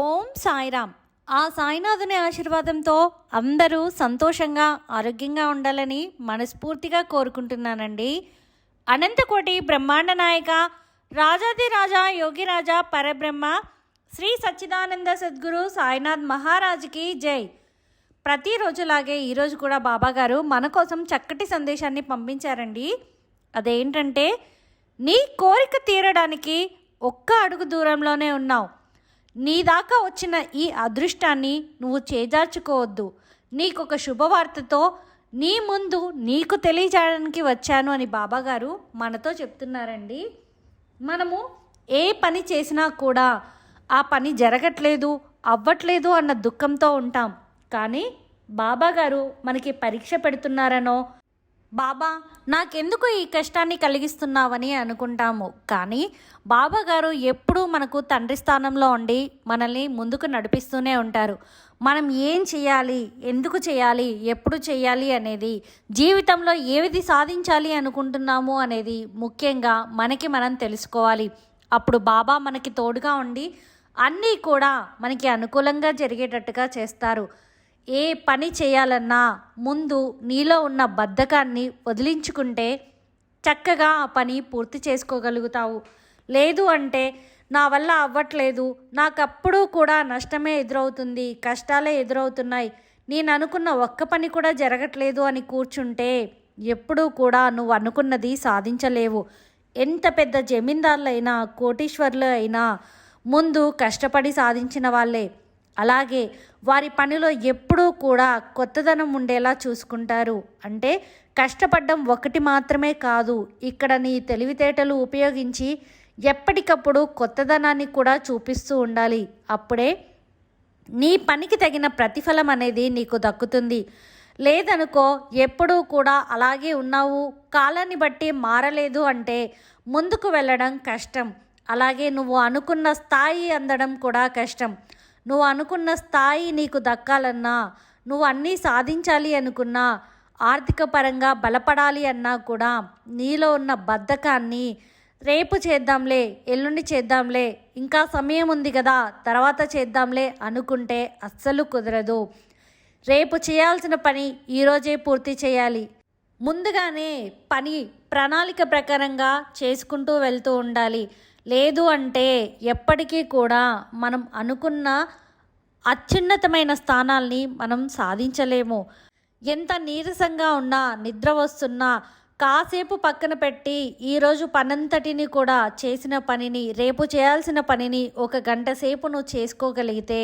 ఓం సాయిరామ్. ఆ సాయినాథుని ఆశీర్వాదంతో అందరూ సంతోషంగా ఆరోగ్యంగా ఉండాలని మనస్ఫూర్తిగా కోరుకుంటున్నానండి. అనంతకోటి బ్రహ్మాండ నాయక రాజాది రాజా యోగిరాజా పరబ్రహ్మ శ్రీ సచ్చిదానంద సద్గురు సాయినాథ్ మహారాజుకి జై. ప్రతిరోజులాగే ఈరోజు కూడా బాబాగారు మన కోసం చక్కటి సందేశాన్ని పంపించారండి. అదేంటంటే నీ కోరిక తీరడానికి ఒక్క అడుగు దూరంలోనే ఉన్నావు. నీ దాకా వచ్చిన ఈ అదృష్టాన్ని నువ్వు చేజార్చుకోవద్దు. నీకొక శుభవార్తతో నీ ముందు నీకు తెలియజేయడానికి వచ్చాను అని బాబాగారు మనతో చెప్తున్నారండి. మనము ఏ పని చేసినా కూడా ఆ పని జరగట్లేదు అవ్వట్లేదు అన్న దుఃఖంతో ఉంటాం. కానీ బాబాగారు మనకి పరీక్ష పెడుతున్నారనో బాబా నాకెందుకు ఈ కష్టాన్ని కలిగిస్తున్నావని అనుకుంటాము. కానీ బాబా గారు ఎప్పుడూ మనకు తండ్రి స్థానంలో ఉండి మనల్ని ముందుకు నడిపిస్తూనే ఉంటారు. మనం ఏం చేయాలి ఎందుకు చేయాలి ఎప్పుడు చేయాలి అనేది జీవితంలో ఏది సాధించాలి అనుకుంటున్నాము అనేది ముఖ్యంగా మనకి మనం తెలుసుకోవాలి. అప్పుడు బాబా మనకి తోడుగా ఉండి అన్నీ కూడా మనకి అనుకూలంగా జరిగేటట్టుగా చేస్తారు. ఏ పని చేయాలన్నా ముందు నీలో ఉన్న బద్ధకాన్ని వదిలించుకుంటే చక్కగా ఆ పని పూర్తి చేసుకోగలుగుతావు. లేదు అంటే నా వల్ల అవ్వట్లేదు నాకప్పుడు కూడా నష్టమే ఎదురవుతుంది కష్టాలే ఎదురవుతున్నాయి. నేను అనుకున్న ఒక్క పని కూడా జరగట్లేదు అని కూర్చుంటే ఎప్పుడూ కూడా నువ్వు అనుకున్నది సాధించలేవు. ఎంత పెద్ద జమీందారులైనా కోటీశ్వర్లు అయినా ముందు కష్టపడి సాధించిన వాళ్ళే. అలాగే వారి పనిలో ఎప్పుడూ కూడా కొత్తదనం ఉండేలా చూసుకుంటారు. అంటే కష్టపడడం ఒకటి మాత్రమే కాదు ఇక్కడ నీ తెలివితేటలు ఉపయోగించి ఎప్పటికప్పుడు కొత్తదనాన్ని కూడా చూపిస్తూ ఉండాలి. అప్పుడే నీ పనికి తగిన ప్రతిఫలం అనేది నీకు దక్కుతుంది. లేదనుకో ఎప్పుడూ కూడా అలాగే ఉన్నావు. కాలాన్ని బట్టి మారలేదు అంటే ముందుకు వెళ్ళడం కష్టం. అలాగే నువ్వు అనుకున్న స్థాయి అందడం కూడా కష్టం. నువ్వు అనుకున్న స్థాయి నీకు దక్కాలన్నా నువ్వు అన్నీ సాధించాలి అనుకున్నా ఆర్థిక పరంగా బలపడాలి అన్నా కూడా నీలో ఉన్న బద్ధకాన్ని రేపు చేద్దాంలే ఎల్లుండి చేద్దాంలే ఇంకా సమయం ఉంది కదా తర్వాత చేద్దాంలే అనుకుంటే అస్సలు కుదరదు. రేపు చేయాల్సిన పని ఈరోజే పూర్తి చేయాలి. ముందుగానే పని ప్రణాళిక ప్రకారంగా చేసుకుంటూ వెళ్తూ ఉండాలి. లేదు అంటే ఎప్పటికీ కూడా మనం అనుకున్న అత్యున్నతమైన స్థానాల్ని మనం సాధించలేము. ఎంత నీరసంగా ఉన్నా నిద్ర వస్తున్నా కాసేపు పక్కన పెట్టి ఈరోజు పనంతటిని కూడా చేసిన పనిని రేపు చేయాల్సిన పనిని ఒక గంట సేపు నువ్వు చేసుకోగలిగితే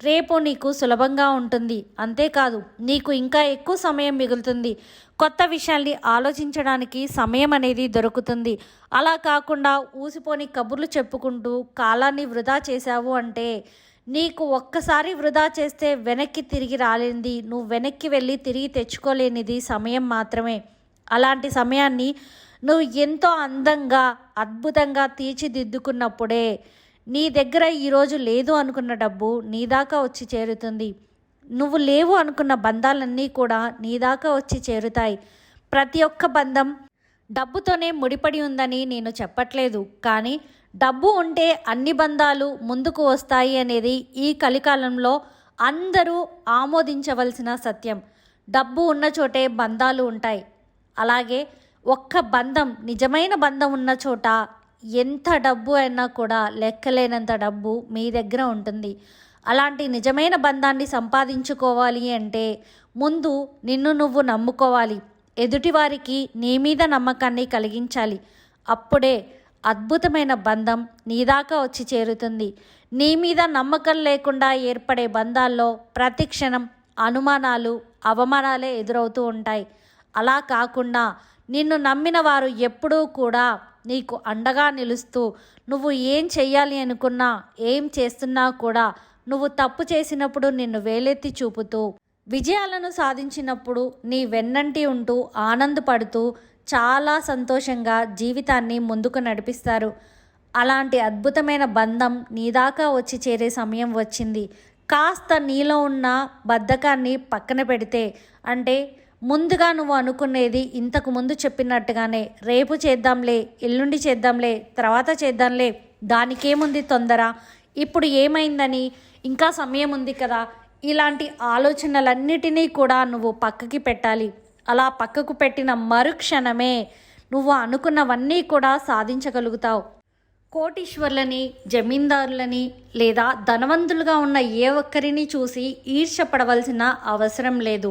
రేపు నీకు సులభంగా ఉంటుంది. అంతేకాదు నీకు ఇంకా ఎక్కువ సమయం మిగులుతుంది. కొత్త విషయాల్ని ఆలోచించడానికి సమయం అనేది దొరుకుతుంది. అలా కాకుండా ఊసిపోని కబుర్లు చెప్పుకుంటూ కాలాన్ని వృధా చేశావు అంటే నీకు ఒక్కసారి వృధా చేస్తే వెనక్కి తిరిగి రాలేనిది నువ్వు వెనక్కి వెళ్ళి తిరిగి తెచ్చుకోలేనిది సమయం మాత్రమే. అలాంటి సమయాన్ని నువ్వు ఎంతో అందంగా అద్భుతంగా తీర్చిదిద్దుకున్నప్పుడే నీ దగ్గర ఈరోజు లేదు అనుకున్న డబ్బు నీ దాకా వచ్చి చేరుతుంది. నువ్వు లేవు అనుకున్న బంధాలన్నీ కూడా నీ దాకా వచ్చి చేరుతాయి. ప్రతి ఒక్క బంధం డబ్బుతోనే ముడిపడి ఉందని నేను చెప్పట్లేదు. కానీ డబ్బు ఉంటే అన్ని బంధాలు ముందుకు వస్తాయి అనేది ఈ కలికాలంలో అందరూ ఆమోదించవలసిన సత్యం. డబ్బు ఉన్న చోటే బంధాలు ఉంటాయి. అలాగే ఒక్క బంధం నిజమైన బంధం ఉన్న చోట ఎంత డబ్బు అయినా కూడా లెక్కలేనంత డబ్బు మీ దగ్గర ఉంటుంది. అలాంటి నిజమైన బంధాన్ని సంపాదించుకోవాలి అంటే ముందు నిన్ను నువ్వు నమ్ముకోవాలి. ఎదుటివారికి నీ మీద నమ్మకాన్ని కలిగించాలి. అప్పుడే అద్భుతమైన బంధం నీదాకా వచ్చి చేరుతుంది. నీ మీద నమ్మకం లేకుండా ఏర్పడే బంధాల్లో ప్రతి క్షణం అనుమానాలు అవమానాలే ఎదురవుతూ ఉంటాయి. అలా కాకుండా నిన్ను నమ్మిన వారు ఎప్పుడూ కూడా నీకు అండగా నిలుస్తూ నువ్వు ఏం చెయ్యాలి అనుకున్నా ఏం చేస్తున్నా కూడా నువ్వు తప్పు చేసినప్పుడు నిన్ను వేలెత్తి చూపుతూ విజయాలను సాధించినప్పుడు నీ వెన్నంటి ఉంటూ ఆనందపడుతూ చాలా సంతోషంగా జీవితాన్ని ముందుకు నడిపిస్తారు. అలాంటి అద్భుతమైన బంధం నీ దాకా వచ్చి చేరే సమయం వచ్చింది. కాస్త నీలో ఉన్న బద్ధకాన్ని పక్కన పెడితే అంటే ముందుగా నువ్వు అనుకునేది ఇంతకు ముందు చెప్పినట్టుగానే రేపు చేద్దాంలే ఎల్లుండి చేద్దాంలే తర్వాత చేద్దాంలే దానికేముంది తొందర? ఇప్పుడు ఏమైందని? ఇంకా సమయం ఉంది కదా. ఇలాంటి ఆలోచనలన్నిటినీ కూడా నువ్వు పక్కకి పెట్టాలి. అలా పక్కకు పెట్టిన మరుక్షణమే నువ్వు అనుకున్నవన్నీ కూడా సాధించగలుగుతావు. కోటీశ్వర్లని జమీందారులని లేదా ధనవంతులుగా ఉన్న ఏ ఒక్కరిని చూసి ఈర్ష్యపడవలసిన అవసరం లేదు.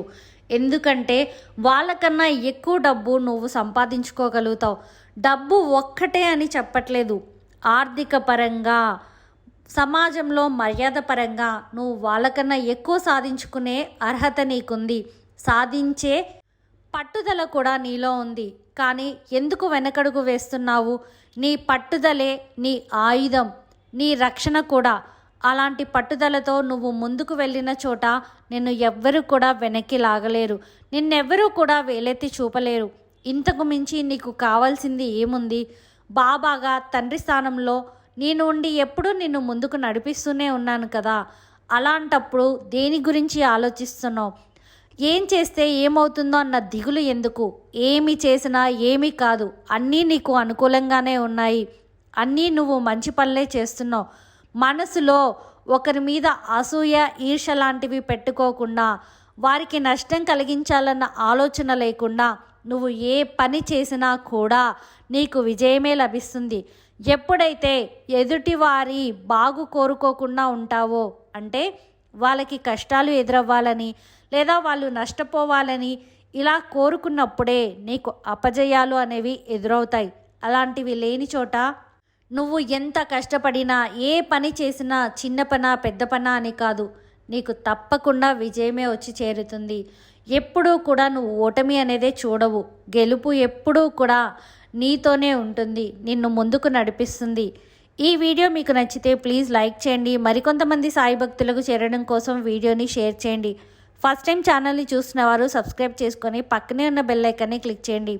ఎందుకంటే వాళ్ళకన్నా ఎక్కువ డబ్బు నువ్వు సంపాదించుకోగలుగుతావు. డబ్బు ఒక్కటే అని చెప్పట్లేదు. ఆర్థిక పరంగా సమాజంలో మర్యాద పరంగా నువ్వు వాళ్ళకన్నా ఎక్కువ సాధించుకునే అర్హత నీకుంది. సాధించే పట్టుదల కూడా నీలో ఉంది. కానీ ఎందుకు వెనకడుగు వేస్తున్నావు? నీ పట్టుదలే నీ ఆయుధం. నీ రక్షణ కూడా. అలాంటి పట్టుదలతో నువ్వు ముందుకు వెళ్ళిన చోట నిన్ను ఎవ్వరూ కూడా వెనక్కి లాగలేరు. నిన్నెవ్వరూ కూడా వేలెత్తి చూపలేరు. ఇంతకు మించి నీకు కావాల్సింది ఏముంది? బాబాగా తండ్రి స్థానంలో నేను ఉండి ఎప్పుడూ నిన్ను ముందుకు నడిపిస్తూనే ఉన్నాను కదా. అలాంటప్పుడు దేని గురించి ఆలోచిస్తున్నావు? ఏం చేస్తే ఏమవుతుందో అన్న దిగులు ఎందుకు? ఏమి చేసినా ఏమీ కాదు. అన్నీ నీకు అనుకూలంగానే ఉన్నాయి. అన్నీ నువ్వు మంచి పనులే చేస్తున్నావు. మనసులో ఒకరి మీద అసూయ ఈర్ష లాంటివి పెట్టుకోకుండా వారికి నష్టం కలిగించాలన్న ఆలోచన లేకుండా నువ్వు ఏ పని చేసినా కూడా నీకు విజయమే లభిస్తుంది. ఎప్పుడైతే ఎదుటివారి బాగు కోరుకోకుండా ఉంటావో అంటే వాళ్ళకి కష్టాలు ఎదురవ్వాలని లేదా వాళ్ళు నష్టపోవాలని ఇలా కోరుకున్నప్పుడే నీకు అపజయాలు అనేవి ఎదురవుతాయి. అలాంటివి లేని చోట నువ్వు ఎంత కష్టపడినా ఏ పని చేసినా చిన్న పన పెద్ద అని కాదు. నీకు తప్పకుండా విజయమే వచ్చి చేరుతుంది. ఎప్పుడూ కూడా నువ్వు ఓటమి అనేదే చూడవు. గెలుపు ఎప్పుడూ కూడా నీతోనే ఉంటుంది. నిన్ను ముందుకు నడిపిస్తుంది. ఈ వీడియో మీకు నచ్చితే ప్లీజ్ లైక్ చేయండి. మరికొంతమంది సాయి భక్తులకు చేరడం కోసం వీడియోని షేర్ చేయండి. ఫస్ట్ టైం ఛానల్ని చూసిన వారు సబ్స్క్రైబ్ చేసుకొని పక్కనే ఉన్న బెల్ ఐకాన్ని క్లిక్ చేయండి.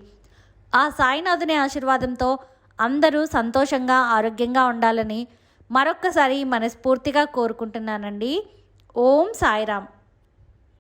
ఆ సాయినాథుని ఆశీర్వాదంతో అందరూ సంతోషంగా ఆరోగ్యంగా ఉండాలని మరొక్కసారి మనస్ఫూర్తిగా కోరుకుంటున్నానండి. ఓం సాయిరామ్.